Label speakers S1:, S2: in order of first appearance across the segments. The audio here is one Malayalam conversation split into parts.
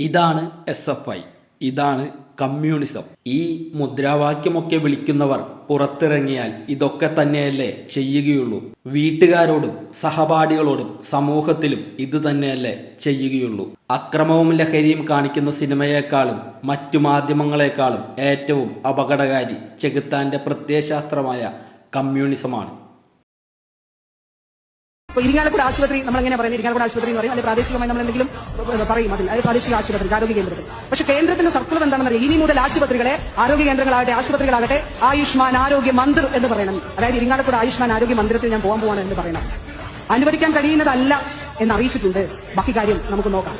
S1: ഇതാണ് എസ് എഫ് ഐ ഇതാണ് കമ്മ്യൂണിസം. ഈ മുദ്രാവാക്യമൊക്കെ വിളിക്കുന്നവർ പുറത്തിറങ്ങിയാൽ ഇതൊക്കെ തന്നെയല്ലേ ചെയ്യുകയുള്ളൂ. വീട്ടുകാരോടും സഹപാഠികളോടും സമൂഹത്തിലും ഇത് തന്നെയല്ലേ ചെയ്യുകയുള്ളൂ. അക്രമവും ലഹരിയും കാണിക്കുന്ന സിനിമയേക്കാളും മറ്റു മാധ്യമങ്ങളെക്കാളും ഏറ്റവും അപകടകാരി ചെകുത്താന്റെ പ്രത്യയശാസ്ത്രമായ കമ്മ്യൂണിസമാണ്.
S2: ഇപ്പൊ ഇരിങ്ങാലക്കുട ആശുപത്രി നമ്മൾ എങ്ങനെ പറയുന്നത് ഇരിങ്ങാലക്കുട ആശുപത്രി എന്ന് പറയും. പ്രാദേശികമായി നമ്മൾ എന്തെങ്കിലും പറയും അതിൽ. അതായത് പ്രാദേശിക ആശുപത്രി ആരോഗ്യ കേന്ദ്രത്തിൽ. പക്ഷെ കേന്ദ്രത്തിന്റെ സർക്കുലർ എന്താണെന്ന് അറിയാം. ഇനി മുതൽ ആശുപത്രികളെ ആരോഗ്യ കേന്ദ്രങ്ങളാകട്ടെ ആശുപത്രികളാകട്ടെ ആയുഷ്മാൻ ആരോഗ്യ മന്ദിർ എന്ന് പറയണം. അതായത് ഇരിങ്ങാലക്കുട ആയുഷ്മാൻ ആരോഗ്യ മന്ദിരത്തിൽ ഞാൻ പോകാൻ പോവാണ് എന്ന് പറയണം. അനുവദിക്കാൻ കഴിയുന്നതല്ല എന്ന് അറിയിച്ചിട്ടുണ്ട്. ബാക്കി കാര്യം നമുക്ക് നോക്കാം.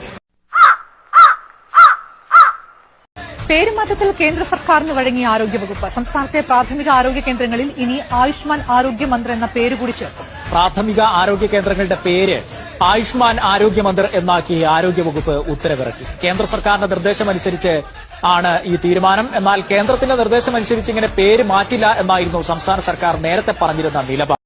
S3: പേരുമാറ്റത്തിൽ കേന്ദ്ര സർക്കാരിന് വഴങ്ങിയ ആരോഗ്യവകുപ്പ്. സംസ്ഥാനത്തെ പ്രാഥമിക ആരോഗ്യ കേന്ദ്രങ്ങളിൽ ഇനി ആയുഷ്മാൻ ആരോഗ്യ മന്ത്രി എന്ന പേര് കൂടി ചേർക്കും.
S4: പ്രാഥമിക ആരോഗ്യ കേന്ദ്രങ്ങളുടെ പേര് ആയുഷ്മാൻ ആരോഗ്യ മന്ദിർ എന്നാക്കി ആരോഗ്യവകുപ്പ് ഉത്തരവിറക്കി. കേന്ദ്ര സർക്കാരിന്റെ നിർദ്ദേശമനുസരിച്ച് ആണ് ഈ തീരുമാനം. എന്നാൽ കേന്ദ്രത്തിന്റെ നിർദ്ദേശമനുസരിച്ച് ഇങ്ങനെ പേര് മാറ്റില്ല എന്നായിരുന്നു സംസ്ഥാന സർക്കാർ നേരത്തെ പറഞ്ഞിരുന്ന നിലപാട്.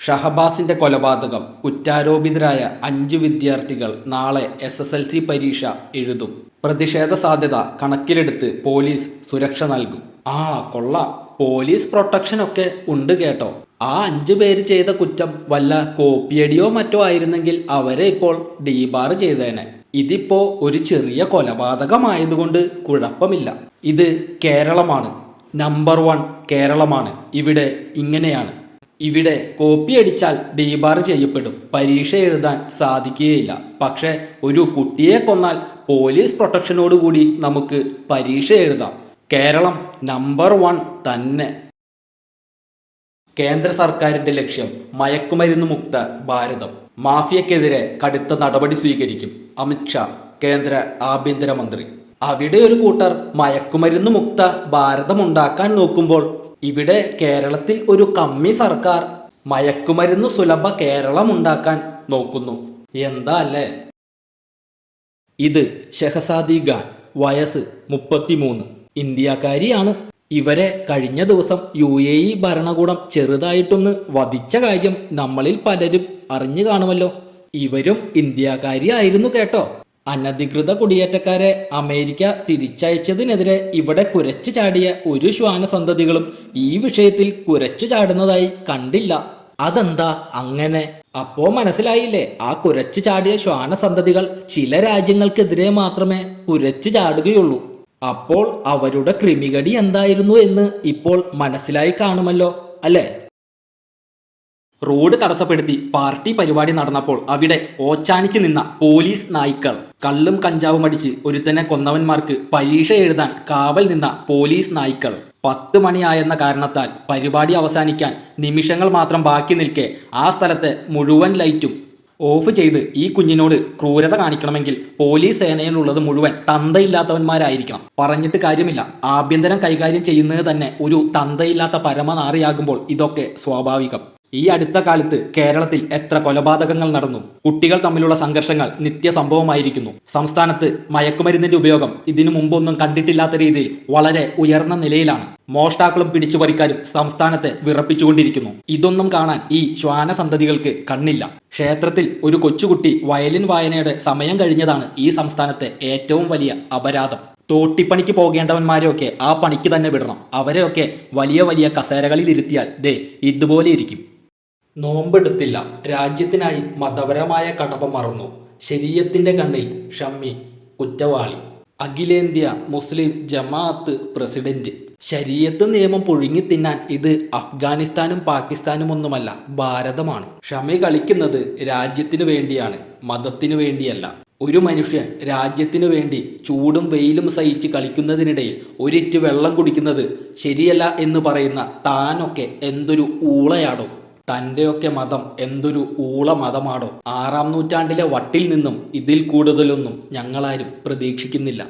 S1: ഷഹബാസിന്റെ കൊലപാതകം കുറ്റാരോപിതരായ അഞ്ച് വിദ്യാർത്ഥികൾ നാളെ എസ് എസ് എൽ സി പരീക്ഷ എഴുതും. പ്രതിഷേധ സാധ്യത കണക്കിലെടുത്ത് പോലീസ് സുരക്ഷ നൽകും. ആ കൊള്ള. പോലീസ് പ്രൊട്ടക്ഷൻ ഒക്കെ ഉണ്ട് കേട്ടോ. ആ അഞ്ചു പേര് ചെയ്ത കുറ്റം വല്ല കോപ്പിയടിയോ മറ്റോ ആയിരുന്നെങ്കിൽ അവരെ ഇപ്പോൾ ഡീബാർ ചെയ്തേനെ. ഇതിപ്പോ ഒരു ചെറിയ കൊലപാതകമായതുകൊണ്ട് കുഴപ്പമില്ല. ഇത് കേരളമാണ്. നമ്പർ വൺ കേരളമാണ്. ഇവിടെ ഇങ്ങനെയാണ്. ഇവിടെ കോപ്പി അടിച്ചാൽ ഡീബാർ ചെയ്യപ്പെടും. പരീക്ഷ എഴുതാൻ സാധിക്കുകയില്ല. പക്ഷെ ഒരു കുട്ടിയെ കൊന്നാൽ പോലീസ് പ്രൊട്ടക്ഷനോടുകൂടി നമുക്ക് പരീക്ഷ എഴുതാം. കേരളം നമ്പർ വൺ തന്നെ. കേന്ദ്ര സർക്കാരിന്റെ ലക്ഷ്യം മയക്കുമരുന്ന് മുക്ത ഭാരതം. മാഫിയക്കെതിരെ കടുത്ത നടപടി സ്വീകരിക്കും അമിത്ഷാ കേന്ദ്ര ആഭ്യന്തരമന്ത്രി അവിടെ ഒരു കൂട്ടർ മയക്കുമരുന്ന് മുക്ത ഭാരതം ഉണ്ടാക്കാൻ നോക്കുമ്പോൾ ഇവിടെ കേരളത്തിൽ ഒരു കമ്മി സർക്കാർ മയക്കുമരുന്ന് സുലഭ കേരളം ഉണ്ടാക്കാൻ നോക്കുന്നു. എന്താ അല്ലേ? ഇത് ഷെഹസാദി ഖാൻ വയസ്സ് മുപ്പത്തിമൂന്ന്. ഇന്ത്യക്കാരിയാണ്. ഇവരെ കഴിഞ്ഞ ദിവസം യു എ ഇ ഭരണകൂടം ചെറുതായിട്ടൊന്ന് വധിച്ച കാര്യം നമ്മളിൽ പലരും അറിഞ്ഞു കാണുമല്ലോ. ഇവരും ഇന്ത്യക്കാരി ആയിരുന്നു കേട്ടോ. അനധികൃത കുടിയേറ്റക്കാരെ അമേരിക്ക തിരിച്ചയച്ചതിനെതിരെ ഇവിടെ കുരച്ചു ചാടിയ ഒരു ശ്വാന സന്തതികളും ഈ വിഷയത്തിൽ കുരച്ചു ചാടുന്നതായി കണ്ടില്ല. അതെന്താ അങ്ങനെ? അപ്പോ മനസ്സിലായില്ലേ? ആ കുരച്ചു ചാടിയ ശ്വാന സന്തതികൾ ചില രാജ്യങ്ങൾക്കെതിരെ മാത്രമേ കുരച്ചു ചാടുകയുള്ളൂ. അപ്പോൾ അവരുടെ ക്രിമികടി എന്തായിരുന്നു എന്ന് ഇപ്പോൾ മനസ്സിലായി കാണുമല്ലോ അല്ലേ? റോഡ് തടസ്സപ്പെടുത്തി പാർട്ടി പരിപാടി നടന്നപ്പോൾ അവിടെ ഓച്ചാനിച്ച് നിന്ന പോലീസ് നായ്ക്കൾ. കള്ളും കഞ്ചാവും അടിച്ച് ഒരുത്തനെ കൊന്നവന്മാർക്ക് പരീക്ഷ എഴുതാൻ കാവൽ നിന്ന പോലീസ് നായ്ക്കൾ. പത്ത് മണിയായെന്ന കാരണത്താൽ പരിപാടി അവസാനിക്കാൻ നിമിഷങ്ങൾ മാത്രം ബാക്കി നിൽക്കെ ആ സ്ഥലത്തെ മുഴുവൻ ലൈറ്റും ഓഫ് ചെയ്ത് ഈ കുഞ്ഞിനോട് ക്രൂരത കാണിക്കണമെങ്കിൽ പോലീസ് സേനയിലുള്ളത് മുഴുവൻ തന്തയില്ലാത്തവന്മാരായിരിക്കണം. പറഞ്ഞിട്ട് കാര്യമില്ല. ആഭ്യന്തരം കൈകാര്യം ചെയ്യുന്നത് തന്നെ ഒരു തന്തയില്ലാത്ത പരമനാറിയാകുമ്പോൾ ഇതൊക്കെ സ്വാഭാവികം. ഈ അടുത്ത കാലത്ത് കേരളത്തിൽ എത്ര കൊലപാതകങ്ങൾ നടന്നു. കുട്ടികൾ തമ്മിലുള്ള സംഘർഷങ്ങൾ നിത്യ സംഭവമായിരിക്കുന്നു സംസ്ഥാനത്ത് മയക്കുമരുന്നിന്റെ ഉപയോഗം ഇതിനു മുമ്പൊന്നും കണ്ടിട്ടില്ലാത്ത രീതിയിൽ വളരെ ഉയർന്ന നിലയിലാണ്. മോഷ്ടാക്കളും പിടിച്ചുപറിക്കാരും സംസ്ഥാനത്തെ വിറപ്പിച്ചുകൊണ്ടിരിക്കുന്നു. ഇതൊന്നും കാണാൻ ഈ ശ്വാന സന്തതികൾക്ക് കണ്ണില്ല. ക്ഷേത്രത്തിൽ ഒരു കൊച്ചുകുട്ടി വയലിൻ വായനയുടെ സമയം കഴിഞ്ഞതാണ് ഈ സംസ്ഥാനത്തെ ഏറ്റവും വലിയ അപരാധം. തോട്ടിപ്പണിക്ക് പോകേണ്ടവന്മാരെയൊക്കെ ആ പണിക്ക് തന്നെ വിടണം. അവരെയൊക്കെ വലിയ വലിയ കസേരകളിൽ ഇരുത്തിയാൽ ദേ ഇതുപോലെ ഇരിക്കും നോമ്പെടുത്തില്ല. രാജ്യത്തിനായി മതപരമായ കടമ മറന്നു. ശരീരത്തിന്റെ കണ്ണിൽ ഷമ്മി കുറ്റവാളി. അഖിലേന്ത്യ മുസ്ലിം ജമാഅത്ത് പ്രസിഡന്റ്. ശരീരത്ത് നിയമം പുഴുങ്ങി തിന്നാൻ ഇത് അഫ്ഗാനിസ്ഥാനും പാകിസ്ഥാനും ഒന്നുമല്ല ഭാരതമാണ്. ഷമി കളിക്കുന്നത് രാജ്യത്തിനു വേണ്ടിയാണ് മതത്തിനു വേണ്ടിയല്ല. ഒരു മനുഷ്യൻ രാജ്യത്തിനു വേണ്ടി ചൂടും വെയിലും സഹിച്ച് കളിക്കുന്നതിനിടയിൽ ഒരിറ്റ് വെള്ളം കുടിക്കുന്നത് ശരിയല്ല എന്ന് പറയുന്ന താനൊക്കെ എന്തൊരു ഊളയാടോ. തന്റെയൊക്കെ മതം എന്തൊരു ഊള മതമാണോ ആറാം നൂറ്റാണ്ടിലെ വട്ടിൽ നിന്നും ഇതിൽ കൂടുതലൊന്നും ഞങ്ങളാരും പ്രതീക്ഷിക്കുന്നില്ല.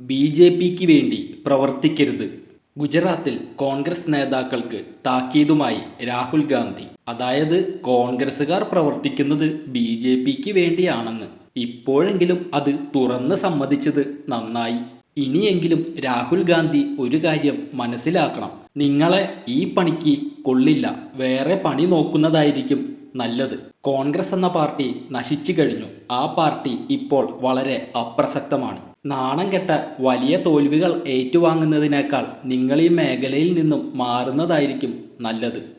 S1: ബി ജെ പിക്ക് വേണ്ടി പ്രവർത്തിക്കരുത്. ഗുജറാത്തിൽ കോൺഗ്രസ് നേതാക്കൾക്ക് താക്കീതുമായി രാഹുൽ ഗാന്ധി. അതായത് കോൺഗ്രസ്സുകാർ പ്രവർത്തിക്കുന്നത് ബി ജെ പിക്ക് വേണ്ടിയാണെന്ന്. ഇപ്പോഴെങ്കിലും അത് തുറന്ന് സമ്മതിച്ചത് നന്നായി. ഇനിയെങ്കിലും രാഹുൽ ഗാന്ധി ഒരു കാര്യം മനസ്സിലാക്കണം. നിങ്ങളെ ഈ പണിക്ക് കൊള്ളില്ല. വേറെ പണി നോക്കുന്നതായിരിക്കും നല്ലത്. കോൺഗ്രസ് എന്ന പാർട്ടി നശിച്ചു കഴിഞ്ഞു. ആ പാർട്ടി ഇപ്പോൾ വളരെ അപ്രസക്തമാണ്. നാണം കെട്ട വലിയ തോൽവികൾ ഏറ്റുവാങ്ങുന്നതിനേക്കാൾ നിങ്ങൾ ഈ മേഖലയിൽ നിന്നും മാറുന്നതായിരിക്കും നല്ലത്.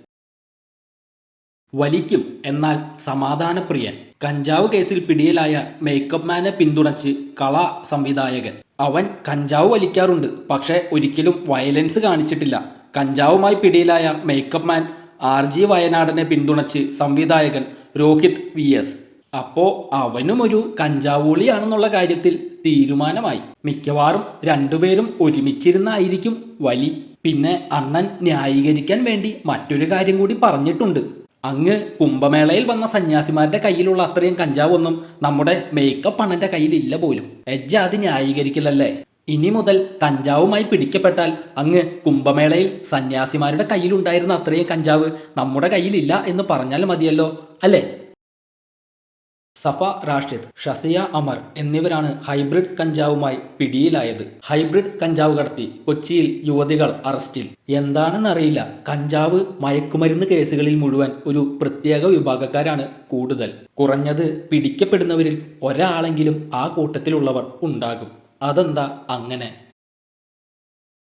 S1: വലിക്കും എന്നാൽ സമാധാനപ്രിയൻ. കഞ്ചാവ് കേസിൽ പിടിയിലായ മേക്കപ്പ് മാനെ പിന്തുണച്ച് കള സംവിധായകൻ. അവൻ കഞ്ചാവ് വലിക്കാറുണ്ട് പക്ഷേ ഒരിക്കലും വയലൻസ് കാണിച്ചിട്ടില്ല. കഞ്ചാവുമായി പിടിയിലായ മേക്കപ്പ് മാൻ ആർ ജി വയനാടനെ പിന്തുണച്ച് സംവിധായകൻ രോഹിത് വി എസ്. അപ്പോ അവനും ഒരു കഞ്ചാവോളിയാണെന്നുള്ള കാര്യത്തിൽ തീരുമാനമായി. മിക്കവാറും രണ്ടുപേരും ഒരുമിച്ചിരുന്നായിരിക്കും വലി. പിന്നെ അണ്ണൻ ന്യായീകരിക്കാൻ വേണ്ടി മറ്റൊരു കാര്യം കൂടി പറഞ്ഞിട്ടുണ്ട്. അങ്ങ് കുംഭമേളയിൽ വന്ന സന്യാസിമാരുടെ കയ്യിലുള്ള അത്രയും കഞ്ചാവൊന്നും നമ്മുടെ മേക്കപ്പ് അണ്ണന്റെ കയ്യിലില്ല പോലും. എജ്ജ അത് ന്യായീകരിക്കില്ലല്ലേ ഇനി മുതൽ കഞ്ചാവുമായി പിടിക്കപ്പെട്ടാൽ അങ്ങ് കുംഭമേളയിൽ സന്യാസിമാരുടെ കയ്യിലുണ്ടായിരുന്ന അത്രയും കഞ്ചാവ് നമ്മുടെ കയ്യിലില്ല എന്ന് പറഞ്ഞാൽ മതിയല്ലോ അല്ലേ? സഫ റാഷിദ് ഷസിയ അമർ എന്നിവരാണ് ഹൈബ്രിഡ് കഞ്ചാവുമായി പിടിയിലായത്. ഹൈബ്രിഡ് കഞ്ചാവ് കടത്തി കൊച്ചിയിൽ യുവതികൾ അറസ്റ്റിൽ. എന്താണെന്നറിയില്ല. കഞ്ചാവ് മയക്കുമരുന്ന് കേസുകളിൽ മുഴുവൻ ഒരു പ്രത്യേക വിഭാഗക്കാരാണ് കൂടുതൽ. കുറഞ്ഞത് പിടിക്കപ്പെടുന്നവരിൽ ഒരാളെങ്കിലും ആ കൂട്ടത്തിലുള്ളവർ ഉണ്ടാകും. അതെന്താ അങ്ങനെ?